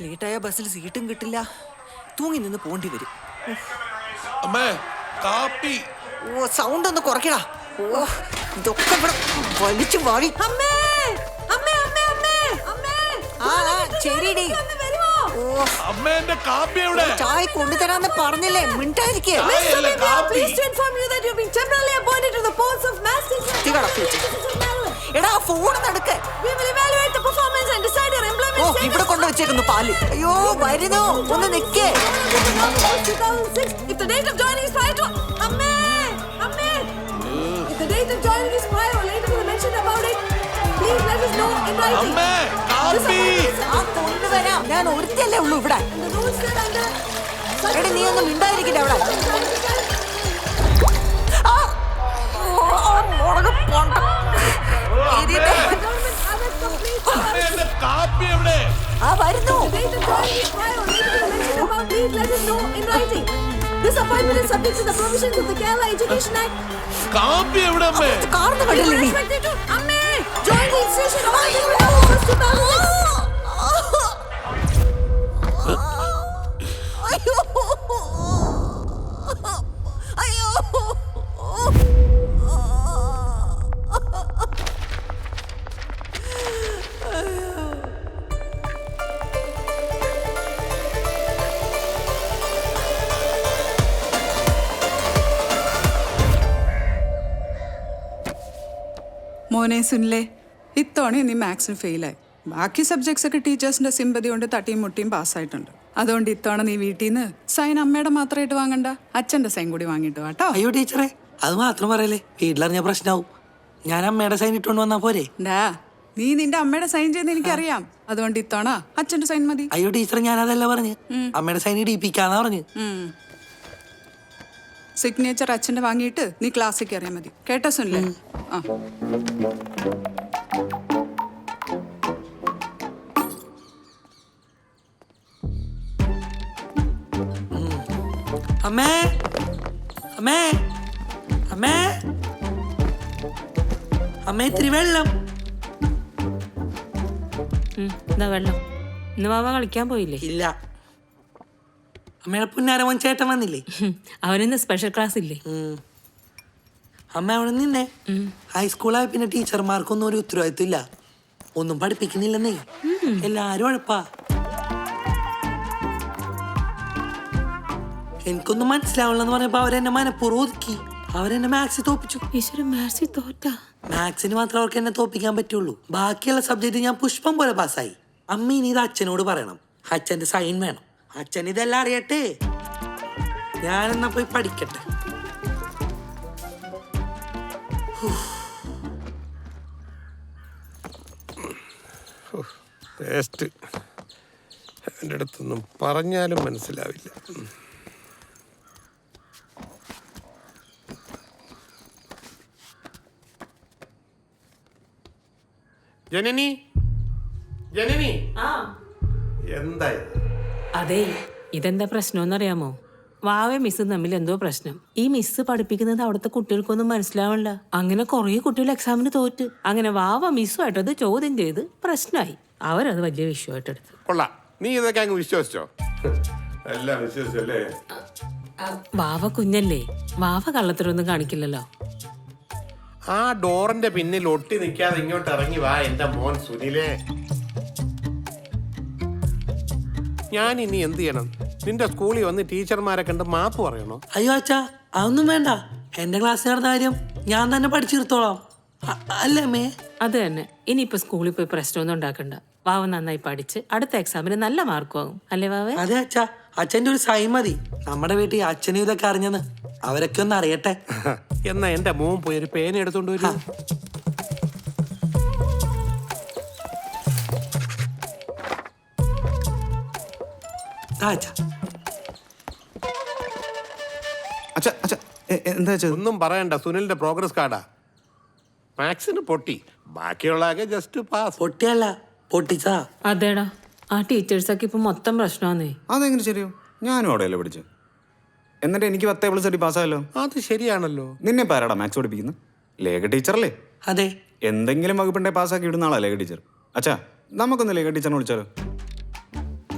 ലേറ്റായ ബസ്സിൽ സീറ്റും കിട്ടില്ല തൂങ്ങി നിന്ന് പോണ്ടി വരും അമ്മേ കാപ്പി ഓ സൗണ്ട് ഒന്ന് കുറയ്ക്കടാ ഓ ഇതൊക്കെ ഇവിടെ വലിച്ചു വാഴി അമ്മേ അമ്മേ അമ്മേ അമ്മേ അമ്മേ ആ ആ, ശരിടി ഒന്ന് വരുമോ ഓ അമ്മ എന്റെ കാപ്പി എവിടെ ചായ കൊണ്ടുതരാന്ന് പറഞ്ഞില്ലേ മിണ്ടായിരിക്കേ Mr. അല്ല, Bibia, കാപ്പി. pleased to inform you that you've been temporarily appointed to the post of teacher. ഇതാ പിടിച്ച്. എടാ ഫോൺ നടക്ക് കൊണ്ടുവച്ചേക്കുന്നു പാൽ അയ്യോ വരുന്നു ഒന്ന് നിക്കേ 2006, if the date of joining is prior to... അമ്മേ അമ്മേ If the date of joining is prior or later to the mentioned about it, please let us know in writing. അമ്മേ കാപ്പി ആ കൊണ്ടുവരാം ഞാൻ ഒരുത്തല്ലേ ഉള്ളൂ ഇവിടെ The rules that under... such എടി നീ ഒന്ന് മിണ്ടായിരിക്കില്ല അവിടെ Employment ആ, ഓ, ആ മുളക് പൊണ്ട. ഇതിന്റെ- വരുന്നു കാപ്പി എവിടെ കാർന്നു കണ്ടില്ലേ മോനെ സുനിലെ ഇത്തവണ നീ മാത്സിന് ഫെയിലായി ബാക്കി സബ്ജക്ട്സ് ഒക്കെ ടീച്ചേഴ്സിന്റെ സിമ്പതി കൊണ്ട് തട്ടിയും മുട്ടിയും പാസ്സായിട്ടുണ്ട് അതുകൊണ്ട് ഇത്തവണ നീ വീട്ടിൽ നിന്ന് സൈൻ അമ്മയുടെ മാത്രമായിട്ട് വാങ്ങണ്ട അച്ഛന്റെ സൈൻ കൂടി വാങ്ങിട്ട് വാട്ടോ അയ്യോ ടീച്ചറെ അത് മാത്രം പറയല്ലേ വീട്ടിലറിഞ്ഞ പ്രശ്നമാവും ഞാൻ അമ്മയുടെ സൈൻ ഇട്ടുകൊണ്ട് വന്നാ പോരെ? ഡാ നീ നിന്റെ അമ്മയുടെ സൈൻ ചെയ്യുന്ന എനിക്കറിയാം. അതുകൊണ്ട് ഇത്തവണ അച്ഛന്റെ സൈൻ മതി. അയ്യോ ടീച്ചർ ഞാൻ അതല്ല പറഞ്ഞു. അമ്മയുടെ സൈൻ ഇടിപ്പിക്കാന്നാ പറഞ്ഞു. സിഗ്നേച്ചർ അച്ഛന്റെ വാങ്ങിയിട്ട് നീ ക്ലാസ്സിൽ കയറിയാൽ മതി. കേട്ടോ സുനിലെ? ആ. അമ്മേ. അമ്മേ. അമ്മേ. അമ്മേ ഇത്തിരി വെള്ളം. ഉം, ഇതാ വെള്ളം. ഇന്ന് മാമ കളിക്കാൻ പോയില്ലേ? ഇല്ല. അമ്മയുടെ പുന്നാരമോൻ ചേട്ടൻ വന്നില്ലേ? അവനിന്ന് സ്പെഷ്യൽ ക്ലാസ് ഇല്ലേ. അമ്മ അവിടെ നിന്നേ. ഹൈസ്കൂളായ പിന്നെ ടീച്ചർമാർക്കൊന്നും ഒരു ഉത്തരവാദിത്വം ഇല്ല ഒന്നും പഠിപ്പിക്കുന്നില്ലെന്നേ. എല്ലാരും ഉഴപ്പാ. എനിക്കൊന്നും മനസ്സിലാവില്ലെന്ന് പറഞ്ഞപ്പോ അവരെന്നെ മനഃപൂർവം ഒതുക്കി. അവരെന്നെ മാത്സ് തോപ്പിച്ചു. മാത്സ് തോറ്റാ തോറ്റ. മാത്സിന് മാത്രം അവർക്ക് എന്നെ തോപ്പിക്കാൻ പറ്റുള്ളൂ. ബാക്കിയുള്ള സബ്ജക്റ്റ് ഞാൻ പുഷ്പം പോലെ പാസ്സായി. അമ്മ ഇനി ഇത് അച്ഛനോട് പറയണം. അച്ഛന്റെ സൈൻ വേണം. അച്ഛൻ ഇതെല്ലാം അറിയട്ടെ. ഞാനെന്നാ പോയി പഠിക്കട്ടെ. ടേസ്റ്റ് എന്റെ അടുത്തൊന്നും പറഞ്ഞാലും മനസ്സിലാവില്ല. ജനനി? ജനനി? എന്തായി അതെ ഇതെന്താ പ്രശ്നം പ്രശ്നമെന്നറിയാമോ? വാവേ മിസ്സും തമ്മിൽ എന്തോ പ്രശ്നം. ഈ മിസ്സ് പഠിപ്പിക്കുന്നത് അവിടുത്തെ കുട്ടികൾക്കൊന്നും മനസ്സിലാവണ്ട അങ്ങനെ കുറേ കുട്ടികൾ എക്സാമിന് തോറ്റ്. അങ്ങനെ വാവ മിസ്സുമായിട്ടത് ചോദ്യം ചെയ്ത് പ്രശ്നമായി. അവരത് വലിയ വിഷയമായിട്ടെടുത്തു കൊള്ളാം. നീ ഇതൊക്കെ അങ്ങ് വിശ്വസിച്ചോ? എല്ലാം വിശ്വസിച്ചല്ലേ? വാവ കുഞ്ഞല്ലേ? വാവ കള്ളത്തിലൊന്നും കാണിക്കില്ലല്ലോ. ആ ഡോറിന്റെ പിന്നിൽ ഒട്ടി നിൽക്കാതെ ഇങ്ങോട്ട് ഇറങ്ങി വാ എന്റെ മോൻ സുനിലേ. ഞാൻ ഇനി എന്ത് ചെയ്യണം? നിന്റെ സ്കൂളിൽ വന്ന് ടീച്ചർമാരെ കണ്ട് മാപ്പ് പറയണോ? അയ്യോ അച്ഛാ അതൊന്നും വേണ്ട. എന്റെ ക്ലാസ്സുകാരുടെ നടന്ന കാര്യം. ഞാൻ തന്നെ പഠിച്ചെടുത്തോളാം അ- അല്ലേ അമ്മേ? അത് തന്നെ. ഇനിയിപ്പോ സ്കൂളിൽ പോയി പ്രശ്നമൊന്നും ഉണ്ടാക്കണ്ട. വാവ നന്നായി പഠിച്ച് അടുത്ത എക്സാമിന് നല്ല മാർക്ക് വാങ്ങും. അല്ലേ വാവേ? അതെ അച്ഛാ. അച്ഛന്റെ ഒരു സൈമതി നമ്മുടെ വീട്ടിൽ അച്ഛനും ഇതൊക്കെ അറിഞ്ഞത് അവരൊക്കെ ഒന്ന് അറിയട്ടെ. എന്നാ എന്റെ മോൻ പോയി ഒരു പേന എടുത്തോണ്ട് വരൂ. ആ അച്ഛാ എന്താ അച്ഛാ? ഒന്നും പറയണ്ട സുനിലിന്റെ പ്രോഗ്രസ് കാർഡാ മാത്സിന് പൊട്ടി. ബാക്കിയുള്ള ജസ്റ്റ് പാസ് പൊട്ടിയല്ല പൊട്ടിച്ചാ അതേടാ ആ ടീച്ചേഴ്സൊക്കെ ഇപ്പൊ മൊത്തം പ്രശ്നമാന്നേ. അതെങ്ങനെ ശരിയോ ഞാനും അവിടെയല്ലേ പഠിച്ചു. എന്നിട്ട് എനിക്ക് പത്തേ പ്ലസ് അടി പാസ്സായല്ലോ അത് ശരിയാണല്ലോ. നിന്നെ പാരാടാ മാത്സ് പഠിപ്പിക്കുന്നത് ലേഖ ടീച്ചറല്ലേ അതെ. എന്തെങ്കിലും വകുപ്പുണ്ടെ പാസ്സാക്കി ഇടുന്ന ആളാ ലേഖ ടീച്ചർ അച്ഛാ നമുക്കൊന്ന് ലേഖ ടീച്ചറിനെ വിളിച്ചാലോ?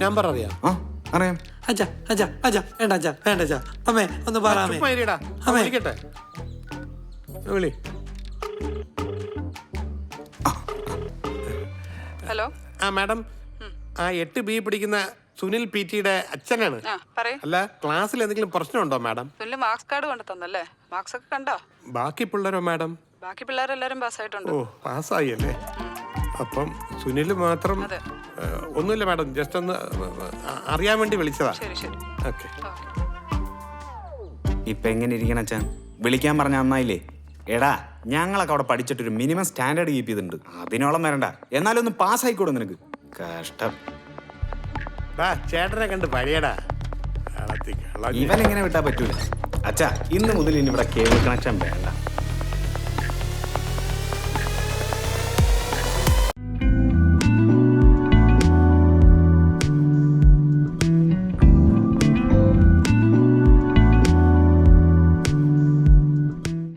നമ്പർ അറിയാം. ആ? അറിയാം. അച്ഛാ അച്ഛാ അച്ഛാ വേണ്ട അച്ഛാ വേണ്ട അച്ഛാ അമ്മേ ഒന്ന് പറയാമേ ചുമ്മാ ഇരിടാ. ആ, അമ്മേ. വിളിക്കട്ടെ. വിളി. ഹലോ. ആ മാഡം. ആ എട്ട് ബി പിടിക്കുന്ന സുനിൽ പി ടിയുടെ അച്ഛനാണ്. ആ പറയൂ. അല്ല ക്ലാസ്സിൽ എന്തെങ്കിലും പ്രശ്നമുണ്ടോ മാഡം? സുനിൽ മാർക്സ് കാർഡ് കൊണ്ട് തന്നല്ലേ മാർക്സ് ഒക്കെ കണ്ടോ? ബാക്കി പിള്ളേരോ മാഡം? ബാക്കി പിള്ളേരെല്ലാരും പാസ്സായിട്ടുണ്ട്. ഓ പാസ്സായി അല്ലേ? അപ്പം സുനിൽ മാത്രം അതെ. ഒന്നുമില്ല മാഡം ജസ്റ്റ് ഒന്ന് അറിയാൻ വേണ്ടി വിളിച്ചതാ. ശരി ശരി. ഓക്കെ. ഇപ്പൊ എങ്ങനെ ഇരിക്കണം അച്ഛൻ വിളിക്കാൻ പറഞ്ഞ നന്നായില്ലേ? എടാ ഞങ്ങളൊക്കെ അവിടെ പഠിച്ചിട്ടൊരു മിനിമം സ്റ്റാൻഡേർഡ് കീപ്പ് ചെയ്തിട്ടുണ്ട്. അതിനോളം വരണ്ട. എന്നാലും ഒന്ന് പാസ് ആയിക്കോടും നിനക്ക്? കഷ്ടം. ബാ ചേട്ടനെ കണ്ട് പഴയടാ. ഇവനെങ്ങനെ. ഇവൻ എങ്ങനെ വിട്ടാ പറ്റൂല? അച്ഛാ ഇന്ന് മുതൽ ഇനി ഇവിടെ കേബിൾ കണക്ഷൻ വേണ്ട.